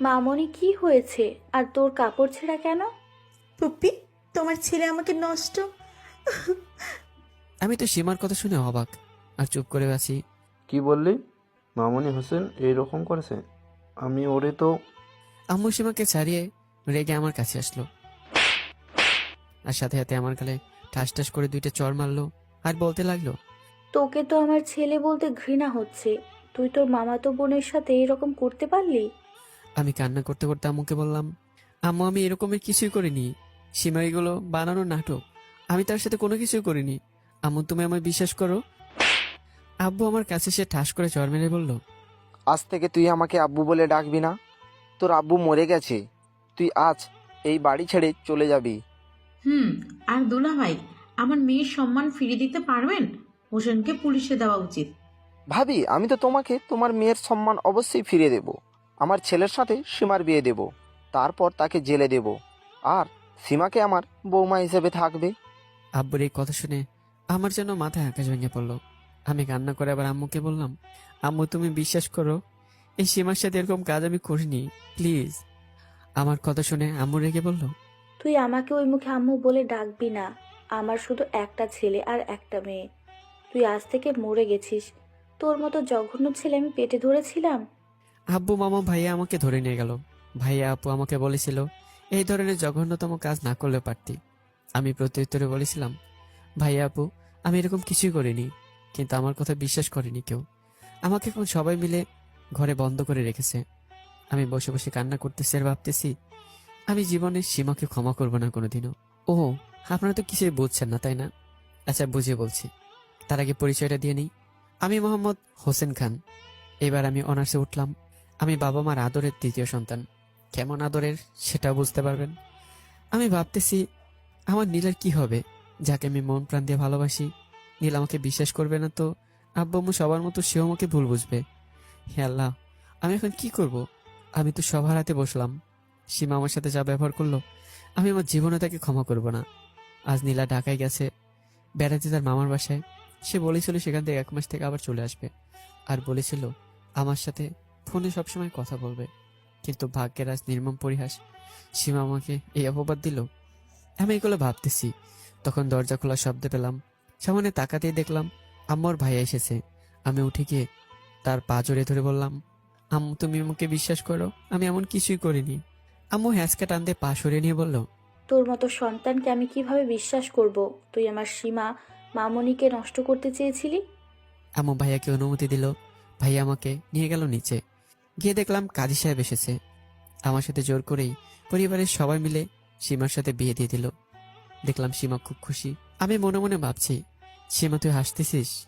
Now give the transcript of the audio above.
মামনি কি হয়েছে? আর তোর কাপড় ছেঁড়া কেন? পুপ্পি তোমার ছেলে আমাকে নষ্ট। আমি তো সীমার কথা শুনে অবাক। আর চুপ করে আছি। কি বললি? মামুনি হোসেন এইরকম করেছে? আমি ওরে তো আম্মু সীমাকে ছাড়িয়ে রেগে আমার কাছে আসলো। আর সাথে সাথে আমার গালে ঠাস ঠাস করে দুইটা চর মারলো আর বলতে লাগল তোকে তো আমার ছেলে বলতে ঘৃণা হচ্ছে। তুই তোর মামাতো বোনের সাথে এরকম করতে পারলি? আমি কান্না করতে করতে আম্মুকে বললাম আম্মু আমি এরকমের কিছুই করিনি। সীমা এগুলো বানানো নাটক। আমি তার সাথে কোনো কিছুই করিনি। আম্মু তুমি আমায় বিশ্বাস করো? আব্বু আমার কাছে সে ঠাস করে চর মেরে বলল আজ থেকে তুই আমাকে আব্বু বলে ডাকবি না। তোর আব্বু মরে গেছে। তুই আজ এই বাড়ি ছেড়ে চলে যাবি। হুম আর দুলা ভাই আমার মেয়ের সম্মান ফিরিয়ে দিতে পারবেন? হোসেনকে পুলিশে দেওয়া উচিত। ভাবি আমি তো তোমাকে তোমার মেয়ের সম্মান অবশ্যই ফিরিয়ে দেব। আমার ছেলের সাথে সীমার বিয়ে দেব তারপর তাকে জেলে দেব আর সীমাকে আমার বৌমা হিসেবে থাকবে। আব্বুর এই কথা শুনে আমার যেন মাথায় আকাশ ভেঙে পড়ল। আমি কান্না করে আবার আম্মুকে বললাম আম্মু তুমি বিশ্বাস করো এই সীমার সাথে এরকম কাজ আমি করিনি প্লিজ। আমার কথা শুনে আম্মু রেগে বলল তুই আমাকে ওই মুখে আম্মু বলে ডাকবি না। আমার শুধু একটা ছেলে আর একটা মেয়ে। তুই আজ থেকে মরে গেছিস। তোর মতো জঘন্য ছেলে আমি পেটে ধরেছিলাম। আব্বু, মামা ভাইয়া আমাকে ধরে নিয়ে গেল। ভাইয়া আপু আমাকে বলেছিল, এই ধরনের জঘন্যতম কাজ না করলে পারতি। আমি প্রত্যুত্তরে বলেছিলাম, ভাইয়া আপু, আমি এরকম কিছুই করিনি, কিন্তু আমার কথা বিশ্বাস করেনি কেউ। আমাকে এখন সবাই মিলে ঘরে বন্ধ করে রেখেছে। আমি বসে বসে কান্না করতেছি আর ভাবতেছি, আমি জীবনে সীমাকে ক্ষমা করব না কোনোদিনও। ও আপনারা তো কিছুই বুঝছেন না, তাই না? আচ্ছা বুঝিয়ে বলছি। তার আগে পরিচয়টা দিয়ে নিই। আমি মোহাম্মদ হোসেন খান। এবার আমি অনার্সে উঠলাম। আমি বাবা মার আদরের তৃতীয় সন্তান। কেমন আদরের, সেটাও বুঝতে পারবেন। আমি ভাবতেছি, আমার নীলার কি হবে? যাকে আমি মন প্রাণ দিয়ে ভালোবাসি। নীল আমাকে বিশ্বাস করবে না তো। আব্বু সবার মতো সেও আমাকে ভুল বুঝবে। হে আল্লাহ, আমি এখন কি করব? আমি তো সবার হাতে বসলাম। সীমা আমার সাথে যা ব্যবহার করল, আমি আমার জীবনে তাকে ক্ষমা করব না। আজ নীলা ঢাকায় গেছে, বেড়াতে তার মামার বাসায়। সে বলেছিল সেখান থেকে এক মাস থেকে আবার চলে আসবে। আর বলেছিল, আমার সাথে ফোনে সবসময় কথা বলবে। কিন্তু ভাগ্যের আজ নির্মম পরিহাস। সীমা আমাকে এই অপবাদ দিল। আমি এগুলো ভাবতেছি। তখন দরজা খোলা শব্দ পেলাম। সামনে তাকাতেই দেখলাম আম্মুর ভাইয়া এসেছে। আমি উঠে গিয়ে তার পা জড়িয়ে ধরে বললাম আম্মু তুমি আমাকে বিশ্বাস করো? আমি এমন কিছুই করিনি। আম্মু হ্যাঁচকা টান দিয়ে পা সরিয়ে নিয়ে বলল তোর মতো সন্তানকে আমি কীভাবে বিশ্বাস করব? তুই আমার সীমা মামনিকে নষ্ট করতে চেয়েছিলি? আম্মু ভাইয়াকে অনুমতি দিল। ভাইয়া আমাকে নিয়ে গেল নিচে। গিয়ে দেখলাম কাজী সাহেব এসেছে। আমার সাথে জোর করেই পরিবারের সবাই মিলে সীমার সাথে বিয়ে দিয়ে দিল। দেখলাম সীমা খুব খুশি। আমি মনে মনে ভাবছি, সীমা তুই হাসতেছিস?